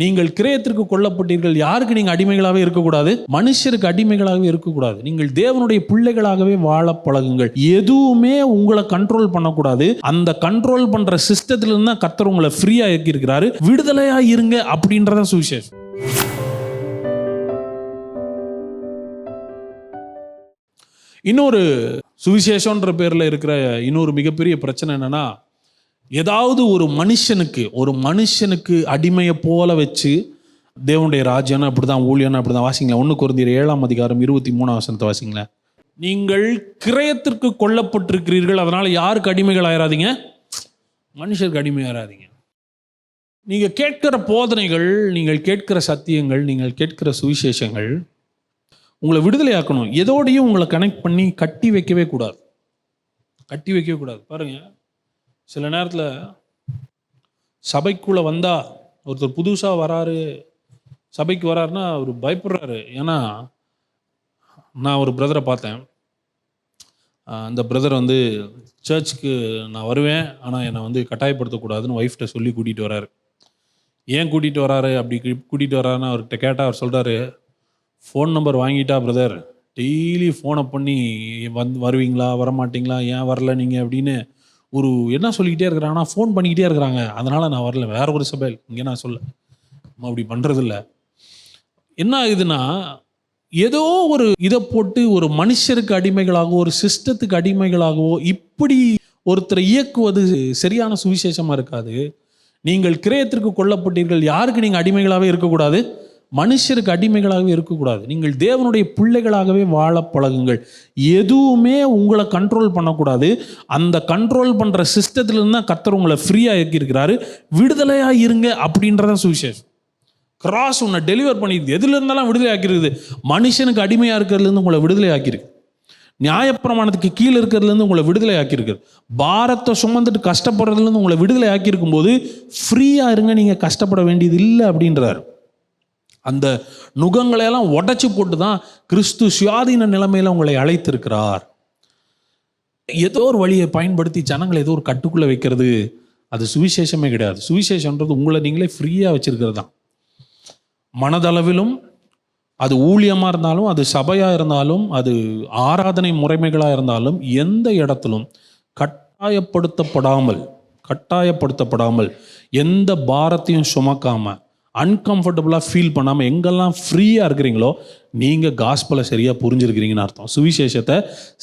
நீங்கள் கிரயத்திற்கு கொல்லப்பட்டீர்கள். யாருக்கு நீங்க அடிமைகளாகவே இருக்கக்கூடாது? மனுஷருக்கு அடிமைகளாகவே இருக்கக்கூடாது. நீங்கள் தேவனுடைய பிள்ளைகளாகவே வாழ பழகுங்கள். எதுவுமே உங்களை கண்ட்ரோல் பண்ணக்கூடாது. அந்த கண்ட்ரோல் பண்ற சிஸ்டத்துல இருந்து தான் கத்தர் உங்களை ஃப்ரீயா இருக்கிறாரு விடுதலையா இருங்க அப்படின்றத சுவிசேஷம். இன்னொரு சுவிசேஷன்ற பேர்ல இருக்கிற இன்னொரு மிகப்பெரிய பிரச்சனை என்னன்னா ஏதாவது ஒரு மனுஷனுக்கு ஒரு மனுஷனுக்கு அடிமையை போல வச்சு தேவனுடைய ராஜ்யம் அப்படிதான் ஊழியன் அப்படிதான் வாசிங்களேன். ஒன்று குறைந்தீர் ஏழாம் அதிகாரம் இருபத்தி மூணாம் வசனத்தை வாசிங்களேன். நீங்கள் கிரயத்திற்கு கொல்லப்பட்டிருக்கிறீர்கள் அதனால யாருக்கு அடிமைகள் ஆயிராதீங்க? மனுஷருக்கு அடிமையாராதீங்க நீங்கள் கேட்கிற போதனைகள் நீங்கள் கேட்கிற சத்தியங்கள் நீங்கள் கேட்கிற சுவிசேஷங்கள் உங்களை விடுதலையாக்கணும். எதோடையும் உங்களை கனெக்ட் பண்ணி கட்டி வைக்கவே கூடாது. கட்டி வைக்கவே கூடாது. பாருங்கள் சில நேரத்தில் சபைக்குள்ளே வந்தால் ஒருத்தர் புதுசாக வராரு சபைக்கு வராருன்னா அவர் பயப்படுறாரு. ஏன்னா நான் ஒரு பிரதரை பார்த்தேன். அந்த பிரதர் வந்து சர்ச்சுக்கு நான் வருவேன் ஆனால் என்னை வந்து கட்டாயப்படுத்தக்கூடாதுன்னு ஒய்ஃப்கிட்ட சொல்லி கூட்டிகிட்டு வராரு. ஏன் கூட்டிகிட்டு வராரு? அப்படி கூட்டிகிட்டு வராருன்னு அவர்கிட்ட கேட்டால் அவர் சொல்கிறாரு ஃபோன் நம்பர் வாங்கிட்டா பிரதர் டெய்லி ஃபோனை பண்ணி வந்து வருவீங்களா? வரமாட்டீங்களா? ஏன் வரல நீங்கள் அப்படின்னு ஒரு என்ன சொல்லிக்கிட்டே இருக்கிறாங்கன்னா ஃபோன் பண்ணிக்கிட்டே இருக்கிறாங்க. அதனால் நான் வரல. வேற ஒரு சபையில். இங்கே நான் சொல்ல நம்ம அப்படி பண்ணுறதில்ல என்ன ஆகுதுன்னா ஏதோ ஒரு இதை போட்டு ஒரு மனுஷருக்கு அடிமைகளாகவோ ஒரு சிஸ்டத்துக்கு அடிமைகளாகவோ இப்படி ஒருத்தரை இயக்குவது சரியான சுவிசேஷமாக இருக்காது. நீங்கள் கிரயத்திற்கு கொல்லப்பட்டீர்கள். யாருக்கு நீங்கள் அடிமைகளாகவே இருக்கக்கூடாது? மனுஷருக்கு அடிமைகளாகவே இருக்கக்கூடாது. நீங்கள் தேவனுடைய பிள்ளைகளாகவே வாழ பழகுங்கள். எதுவுமே உங்களை கண்ட்ரோல் பண்ணக்கூடாது. அந்த கண்ட்ரோல் பண்ணுற சிஸ்டத்துலேருந்து தான் கத்தர் உங்களை ஃப்ரீயாக இருக்கிறாரு விடுதலையாக இருங்க அப்படின்றத சுவிசேஷம். கிராஸ் உன்னை டெலிவர் பண்ணிடுது. எதுல இருந்தாலும் விடுதலை ஆக்கிருக்குது மனுஷனுக்கு அடிமையாக இருக்கிறதுலேருந்து உங்களை விடுதலை ஆக்கியிருக்கு. நியாயப்பிரமாணத்துக்கு கீழே இருக்கிறதுலேருந்து உங்களை விடுதலை ஆக்கியிருக்குது பாரத்தை சுமந்துட்டு கஷ்டப்படுறதுலேருந்து உங்களை விடுதலை ஆக்கியிருக்கும் போது ஃப்ரீயாக இருங்க நீங்கள் கஷ்டப்பட வேண்டியது இல்லை அப்படின்றாரு. அந்த நுகங்களையெல்லாம் உடச்சி போட்டு தான் கிறிஸ்து சுயாதீன நிலைமையில் உங்களை அழைத்திருக்கிறார். ஏதோ ஒரு வழியை பயன்படுத்தி ஜனங்களை ஏதோ ஒரு கட்டுக்குள்ளே வைக்கிறது அது சுவிசேஷமே கிடையாது. சுவிசேஷன்றது உங்களை நீங்களே ஃப்ரீயாக வச்சிருக்கிறது தான் மனதளவிலும் அது ஊழியமாக இருந்தாலும் அது சபையாக இருந்தாலும் அது ஆராதனை முறைமைகளாக இருந்தாலும் எந்த இடத்திலும் கட்டாயப்படுத்தப்படாமல் கட்டாயப்படுத்தப்படாமல் எந்த பாரத்தையும் சுமக்காமல் அன்கம்ஃபர்டபுளாக ஃபீல் பண்ணாமல் எங்கெல்லாம் ஃப்ரீயாக இருக்கிறீங்களோ நீங்கள் காஸ்பலை சரியாக புரிஞ்சிருக்கிறீங்கன்னு அர்த்தம். சுவிசேஷத்தை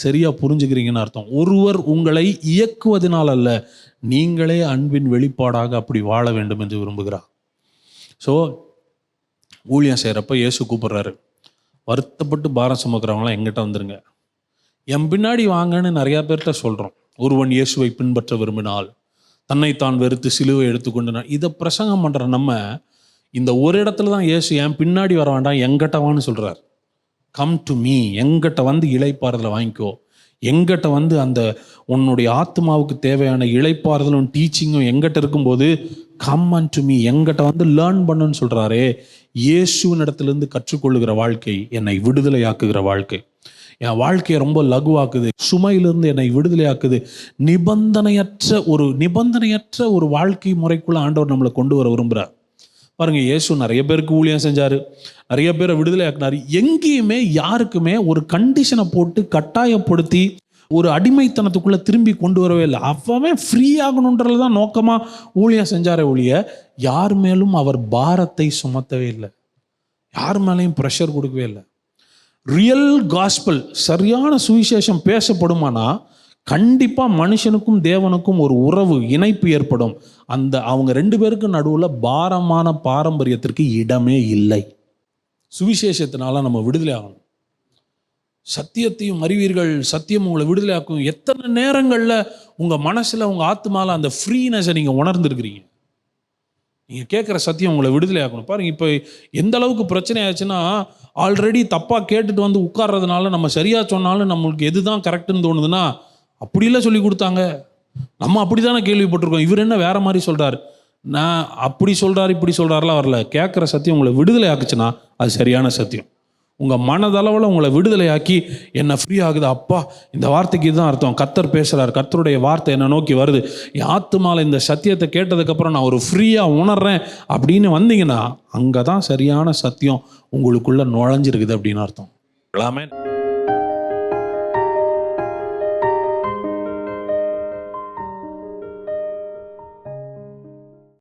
சரியாக புரிஞ்சுக்கிறீங்கன்னு அர்த்தம். ஒருவர் உங்களை இயக்குவதனால் அல்ல நீங்களே அன்பின் வெளிப்பாடாக அப்படி வாழ வேண்டும் என்று விரும்புகிறார். ஸோ ஊழியம் செய்கிறப்ப இயேசு கூப்பிட்றாரு. வருத்தப்பட்டு பாரம் சுமக்கிறவங்களாம் எங்கிட்ட வந்துருங்க. என் பின்னாடி வாங்கன்னு நிறையா பேர்கிட்ட சொல்கிறோம் ஒருவன் இயேசுவை பின்பற்ற விரும்பினால் தன்னைத்தான் வெறுத்து சிலுவை எடுத்துக்கொண்டு நான் இதை பிரசங்கம் பண்ணுற நம்ம இந்த ஒரு இடத்துல தான் இயேசு என் பின்னாடி வர வேண்டாம் எங்கட்டவான்னு சொல்கிறார் கம் டு மீ எங்கிட்ட வந்து இழைப்பாறுதலை வாங்கிக்கோ. எங்கிட்ட வந்து அந்த உன்னுடைய ஆத்மாவுக்கு தேவையான இழைப்பாறுதலும் டீச்சிங்கும் எங்கிட்ட இருக்கும்போது கம் அண்ட் டு மீ எங்கிட்ட வந்து லேர்ன் பண்ணுன்னு சொல்கிறாரே இயேசுவின் இடத்துலேருந்து கற்றுக்கொள்ளுகிற வாழ்க்கை என்னை விடுதலையாக்குகிற வாழ்க்கை. என் வாழ்க்கையை ரொம்ப லகுவாக்குது சுமையிலிருந்து என்னை விடுதலையாக்குது. நிபந்தனையற்ற ஒரு நிபந்தனையற்ற ஒரு வாழ்க்கை முறைக்குள்ள ஆண்டவர் நம்மளை கொண்டு வர விரும்புகிறார் பாருங்க இயேசு நிறைய பேருக்கு ஊழியம் செஞ்சார். நிறைய பேரை விடுதலை ஆக்கினார் எங்கேயுமே யாருக்குமே ஒரு கண்டிஷனை போட்டு கட்டாயப்படுத்தி ஒரு அடிமைத்தனத்துக்குள்ளே திரும்பி கொண்டு வரவே இல்லை. அவன் ஃப்ரீ ஆகணுன்றது தான் நோக்கமாக ஊழியம் செஞ்சாரே ஒழிய யார் மேலும் அவர் பாரத்தை சுமத்தவே இல்லை. யார் மேலேயும் ப்ரெஷர் கொடுக்கவே இல்லை. ரியல் காஸ்பல் சரியான சுவிசேஷம் பேசப்படுமானா கண்டிப்பாக மனுஷனுக்கும் தேவனுக்கும் ஒரு உறவு இணைப்பு ஏற்படும். அந்த அவங்க ரெண்டு பேருக்கும் நடுவில் பாரமான பாரம்பரியத்திற்கு இடமே இல்லை. சுவிசேஷத்தினால நம்ம விடுதலை ஆகணும். சத்தியத்தையும் அறிவீர்கள் சத்தியம் உங்களை விடுதலையாக்கும். எத்தனை நேரங்களில் உங்கள் மனசில் உங்கள் ஆத்மாவில் அந்த ஃப்ரீனஸை நீங்கள் உணர்ந்துருக்கிறீங்க? நீங்கள் கேட்குற சத்தியம் உங்களை விடுதலையாக்கணும். பாருங்க இப்போ எந்த அளவுக்கு பிரச்சனை ஆச்சுன்னா ஆல்ரெடி தப்பாக கேட்டுட்டு வந்து உட்கார்றதுனால நம்ம சரியாக சொன்னாலும் நம்மளுக்கு எது தான் கரெக்டுன்னு தோணுதுன்னா அப்படிலாம் சொல்லி கொடுத்தாங்க. நம்ம அப்படி தானே கேள்விப்பட்டிருக்கோம். இவர் என்ன வேற மாதிரி சொல்கிறார் நான் அப்படி சொல்கிறார் இப்படி சொல்கிறாருலாம் வரல. கேட்குற சத்தியம் உங்களை விடுதலை ஆக்குச்சுன்னா அது சரியான சத்தியம். உங்கள் மனதளவில் உங்களை விடுதலையாக்கி என்ன ஃப்ரீ ஆகுது. அப்பா இந்த வார்த்தைக்கு இதுதான் அர்த்தம். கத்தர் பேசுகிறார் கத்தருடைய வார்த்தை என்னை நோக்கி வருது. என் ஆத்துமால இந்த சத்தியத்தை கேட்டதுக்கப்புறம் நான் ஒரு ஃப்ரீயாக உணர்றேன் அப்படின்னு வந்தீங்கன்னா அங்கே தான் சரியான சத்தியம் உங்களுக்குள்ளே நுழைஞ்சிருக்குது அப்படின்னு அர்த்தம். எல்லாமே